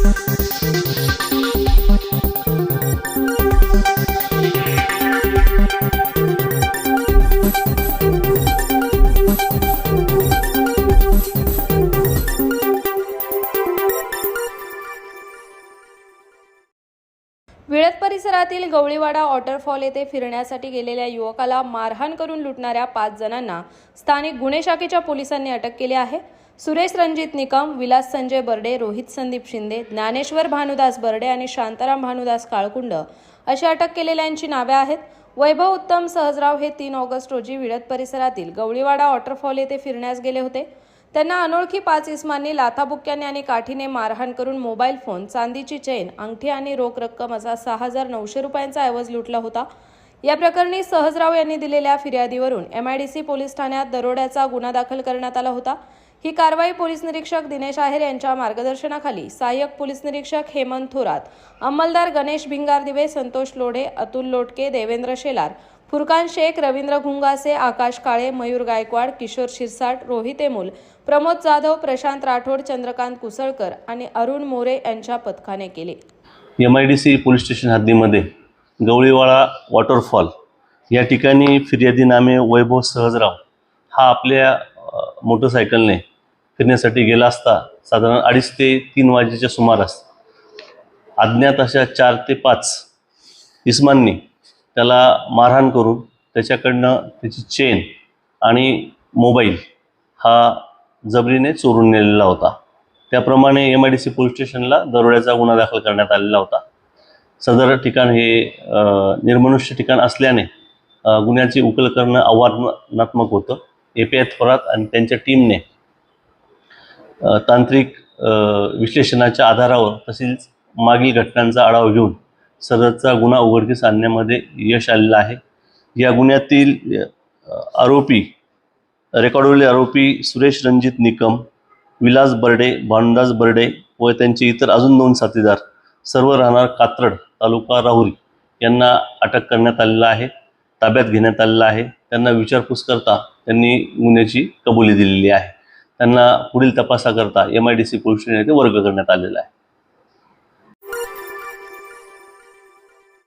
Thank you. Vilad परिसरातील Gavliwada waterfall येथे फिरण्यासाठी गेलेल्या युवकाला मारहाण करून लुटणाऱ्या पाच जणांना स्थानिक गुन्हे शाखेच्या पोलिसांनी अटक केली आहे. सुरेश रणजित निकम विलास संजय बर्डे रोहित संदीप शिंदे ज्ञानेश्वर भानुदास बर्डे आणि शांताराम भानुदास काळकुंड अशी अटक केलेल्यांची नावे आहेत. वैभव उत्तम सहजराव हे तीन ऑगस्ट रोजी विळद परिसरातील गवळीवाडा वॉटरफॉल येथे फिरण्यास गेले होते. त्यांना अनोळखी पाच इसमांनी लाथाबुक्क्याने आणि काठीने मारहाण करून मोबाईल फोन चांदीची चेन अंगठी आणि रोख रक्कम असा सहा हजार नऊशे रुपयांचा ऐवज लुटला होता. या प्रकरणी सहजराव यांनी दिलेल्या फिर्यादीवरून एमआयडीसी पोलीस ठाण्यात दरोड्याचा गुन्हा दाखल करण्यात आला होता. ही कारवाई पोलीस निरीक्षक दिनेश आहेर यांच्या मार्गदर्शनाखाली सहाय्यक पोलीस निरीक्षक हेमंत थोरात अंमलदार गणेश भिंगार दिवे संतोष लोढे अतुल लोटके देवेंद्र शेलार फुरकान शेख रवींद्र घुंगासे आकाश काळे मयूर गायकवाड किशोर शिरसाट रोहित एमुल प्रमोद जाधव प्रशांत राठोड चंद्रकांत कुसळकर आणि अरुण मोरे यांच्या पथकाने केले. M I D C police station हद्दीमध्ये गवळीवाळा waterfall या ठिकाणी फिर्यादी नामे वैभव सहजराव हा आपल्या मोटरसायकलने फिरण्यासाठी गेला असता साधारण अडीच ते तीन वाजेच्या सुमारास अज्ञात अशा चार ते पाच इस्मांनी त्याला मारहाण करून त्याच्याकडनं त्याची चेन आणि मोबाईल हा जबरीने चोरून नेलेला होता. त्याप्रमाणे M I D C police स्टेशनला दरोड्याचा गुन्हा दाखल करण्यात आलेला होता. सदर ठिकाण हे निर्मनुष्य ठिकाण असल्याने गुन्ह्याची उकल करणं आव्हानात्मक होतं. ए पी आय थोरात आणि त्यांच्या टीमने तांत्रिक विश्लेषणाच्या आधारावर तसेच मागील घटनांचा आढावा घेऊन सदरचा गुन्हा उघडकीस आणण्यामध्ये यश आलेलं आहे. या गुन्ह्यातील आरोपी रेकॉर्डवरील आरोपी सुरेश रणजित निकम विलास बर्डे भानुदास बर्डे व त्यांचे इतर अजून दोन साथीदार सर्व राहणार कात्रड तालुका राहुरी यांना अटक करण्यात आलेला आहे ताब्यात घेण्यात आलेला आहे. त्यांना विचारपूस करता त्यांनी गुन्ह्याची कबुली दिलेली आहे. त्यांना पुढील तपासाकरता M I D C police station येथे वर्ग करण्यात आलेला आहे.